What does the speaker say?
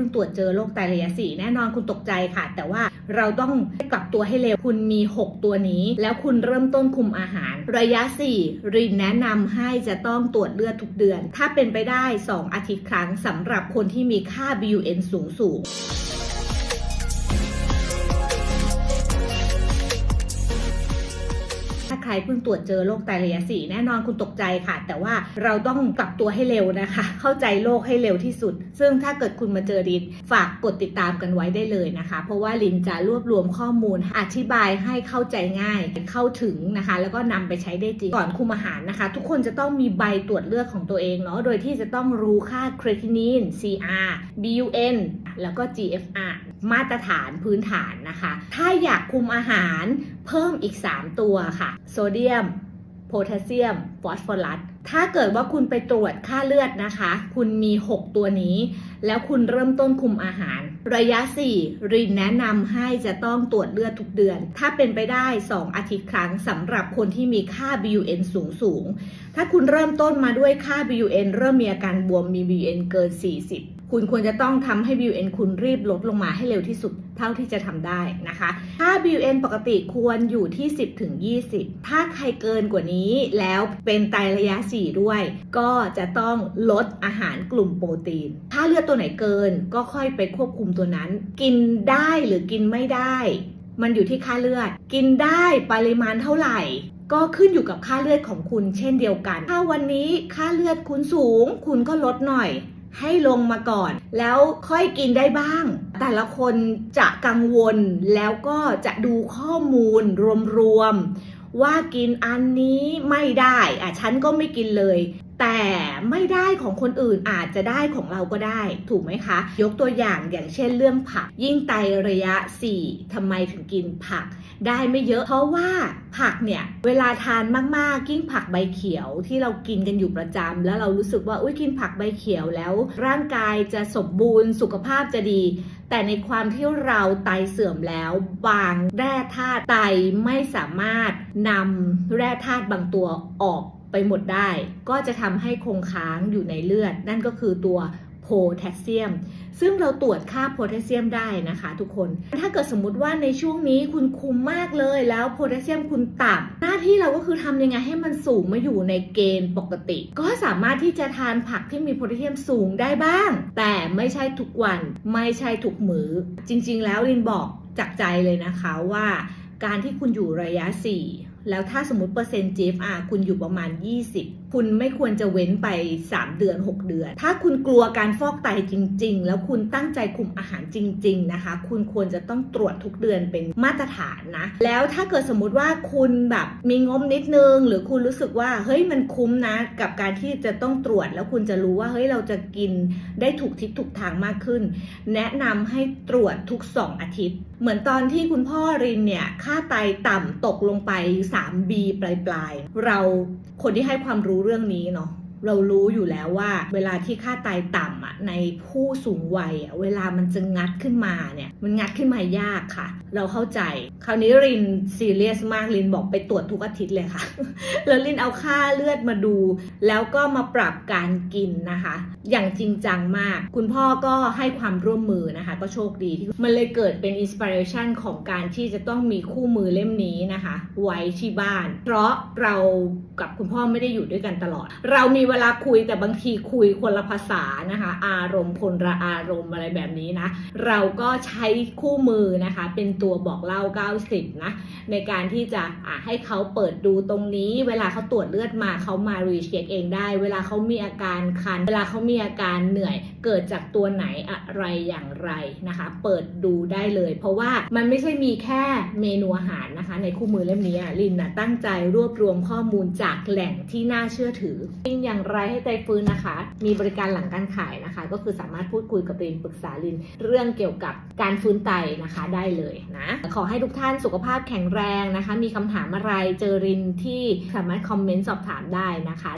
พิ่งตรวจเจอโรคไตระยะสี่แน่นอนคุณตกใจค่ะ แต่ว่าเราต้องกลับตัวให้เร็ว คุณมี 6 ตัวนี้ แล้วคุณเริ่มต้นคุมอาหาร ระยะ 4 รินแนะนำให้จะต้องตรวจเลือดทุกเดือน ถ้าเป็นไปได้ 2 อาทิตย์ครั้งสำหรับคนที่มีค่า BUN สูงสูง รเพิ่งตรวจเจอโรคไตระยะสี่แน่นอนคุณตกใจค่ะ แต่ว่าเราต้องกลับตัวให้เร็วนะคะ เข้าใจโรคให้เร็วที่สุด ซึ่งถ้าเกิดคุณมาเจอลินฝากกดติดตามกันไว้ได้เลยนะคะ เพราะว่าลินจะรวบรวมข้อมูลอธิบายให้เข้าใจง่ายเข้าถึงนะคะ แล้วก็นำไปใช้ได้จริงก่อนคุมอาหารนะคะ ทุกคนจะต้องมีใบตรวจเลือดของตัวเองเนาะโดยที่จะต้องรู้ค่าครีตินิน CR BUN แล้วก็ GFR มาตรฐานพื้นฐานนะคะ ถ้าอยากคุมอาหารเพิ่มอีก 3 ตัวค่ะ โซเดียม โพแทสเซียม ฟอสฟอรัส ถ้าเกิดว่าคุณไปตรวจค่าเลือดนะคะ คุณมี 6 ตัวนี้ แล้วคุณเริ่มต้นคุมอาหาร ระยะ 4 รินแนะนำให้จะต้องตรวจเลือดทุกเดือน ถ้าเป็นไปได้ 2 อาทิตย์ครั้งสำหรับคนที่มีค่า BUN สูงสูง ถ้าคุณเริ่มต้นมาด้วยค่า BUN เริ่มมีอาการบวมมี BUN เกิน 40 คุณควรจะต้องทำให้ BUN คุณรีบลดลงมาให้เร็วที่สุดเท่าที่จะทำได้นะคะค่า BUN ปกติควรอยู่ที่ 10ถึง20 ถ้าใครเกินกว่านี้แล้วเป็นไตระยะ 4 ด้วย ก็จะต้องลดอาหารกลุ่มโปรตีน ถ้าเลือดตัวไหนเกินก็ค่อยไปควบคุมตัวนั้น กินได้หรือกินไม่ได้ มันอยู่ที่ค่าเลือด กินได้ปริมาณเท่าไหร่ ก็ขึ้นอยู่กับค่าเลือดของคุณเช่นเดียวกัน ถ้าวันนี้ค่าเลือดคุณสูง คุณก็ลดหน่อย ให้ลงมาก่อน แล้วค่อยกินได้บ้าง แต่ละคนจะกังวลแล้วก็จะดูข้อมูลรวมๆ ว่ากินอันนี้ไม่ได้อะฉันก็ไม่กินเลย แต่ไม่ได้ของคนอื่นอาจจะได้ของเราก็ได้ ถูกไหมคะ ยกตัวอย่างอย่างเช่นเรื่องผัก ยิ่งไตระยะ 4ทำไมถึงกินผัก ได้ไม่เยอะ เพราะว่าผักเนี่ยเวลาทานมากๆยิ่งผักใบเขียวที่เรากินกันอยู่ประจำแล้วเรารู้สึกว่าอุ้ยกินผักใบเขียวแล้ว ร่างกายจะสมบูรณ์สุขภาพจะดี แต่ในความที่เราไตเสื่อมแล้ว บางแร่ธาตุไตไม่สามารถ นำแร่ธาตุบางตัวออกไปหมดได้ ก็จะทำให้คงค้างอยู่ในเลือด นั่นก็คือตัวโพแทสเซียม ซึ่งเราตรวจค่าโพแทสเซียมได้นะคะทุกคน ถ้าเกิดสมมุติว่าในช่วงนี้คุณคุมมากเลยแล้วโพแทสเซียมคุณต่ำหน้าที่เราก็คือทำยังไงให้มันสูงมาอยู่ในเกณฑ์ปกติ ก็สามารถที่จะทานผักที่มีโพแทสเซียมสูงได้บ้าง แต่ไม่ใช่ทุกวันไม่ใช่ทุกมือ้อ จริง ๆ แล้วลินบอกจากใจเลยนะคะว่า การที่คุณอยู่ระยะ 4 แล้วถ้าสมมติเปอร์เซ็นต์ GFR คุณอยู่ประมาณ 20 คุณไม่ควรจะเว้นไป 3 เดือน 6 เดือน ถ้าคุณกลัวการฟอกไตจริง ๆ แล้วคุณตั้งใจคุมอาหารจริง ๆ นะคะ คุณควรจะต้องตรวจทุกเดือนเป็นมาตรฐานนะ แล้วถ้าเกิดสมมติว่าคุณแบบมีงบนิดนึง หรือคุณรู้สึกว่าเฮ้ยมันคุ้มนะ กับการที่จะต้องตรวจแล้วคุณจะรู้ว่าเฮ้ยเราจะกินได้ถูกทิศถูกทางมากขึ้น แนะนำให้ตรวจทุก 2 อาทิตย์ เหมือนตอนที่คุณพ่อรินเนี่ย ค่าไตต่ำตกลงไป 3B ปลายๆ เราคนที่ให้ความรู้เรื่องนี้เนาะ เรารู้อยู่แล้วว่า เวลาที่ค่าไตต่ำอะในผู้สูงวัยอะเวลามันจะงัดขึ้นมาเนี่ยมันงัดขึ้นมายากค่ะ เราเข้าใจ คราวนี้รินซีเรียสมากรินบอกไปตรวจทุกอาทิตย์เลยค่ะ แล้วลินเอาค่าเลือดมาดู แล้วก็มาปรับการกินนะคะ อย่างจริงจังมาก คุณพ่อก็ให้ความร่วมมือนะคะ ก็โชคดีที่มันเลยเกิดเป็นอินสปิเรชันของการที่จะต้องมีคู่มือเล่มนี้นะคะ ไว้ที่บ้าน เพราะเรากับคุณพ่อไม่ได้อยู่ด้วยกันตลอด เรามีเวลาคุยแต่บางทีคุยคนละภาษานะคะ อารมณ์คนละอารมณ์อะไรแบบนี้นะ เราก็ใช้คู่มือนะคะ เป็นตัวบอกเล่า 90 นะ ในการที่จะะให้เขาเปิดดูตรงนี้ เวลาเขาตรวจเลือดมาเขามารีเช็คเองได้ เวลาเขามีอาการคัน เวลาเขามีอาการเหนื่อย เกิดจากตัวไหนอะไรอย่างไรนะคะ เปิดดูได้เลย เพราะว่ามันไม่ใช่มีแค่เมนูอาหารนะคะ ในคู่มือเล่มนี้ลินนะตั้งใจรวบรวมข้อมูลจากแหล่งที่น่าเชื่อถือลินอย่างไรให้ใจฟื้นนะคะ มีบริการหลังการขายนะคะ ก็คือสามารถพูดคุยกับลินปรึกษาลินเรื่องเกี่ยวกับการฟื้นไตนะคะได้เลยนะขอให้ทุกท่านสุขภาพแข็งแรงนะคะ มีคำถามอะไรเจอรินที่สามารถคอมเมนต์สอบถามได้นะคะ